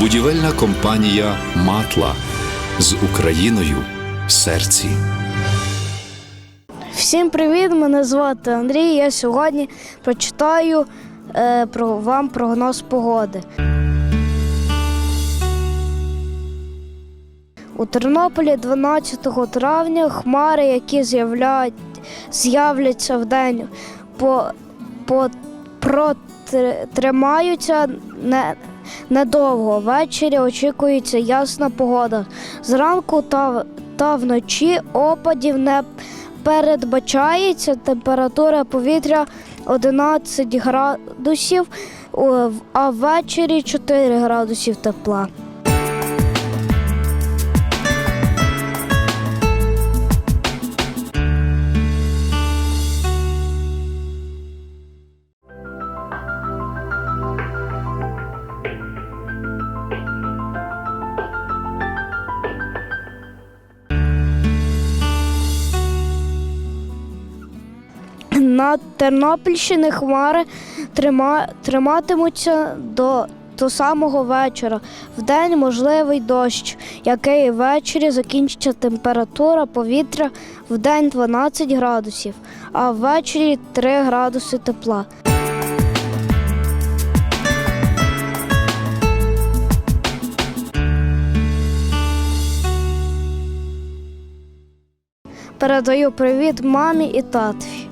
Будівельна компанія Матла з Україною в серці. Всім привіт! Мене звати Андрій. Я сьогодні прочитаю е, про вам прогноз погоди. У Тернополі 12 травня хмари, які з'являться в день, по, по, протримаються не, недовго. Ввечері очікується ясна погода. Зранку та, та вночі опадів не передбачається температура повітря 11 градусів, а ввечері 4 градусів тепла. На Тернопільщині хмари трима, триматимуться до, до самого вечора. Вдень можливий дощ, який ввечері закінчиться температура повітря в день 12 градусів, а ввечері 3 градуси тепла. Передаю привіт мамі і татові.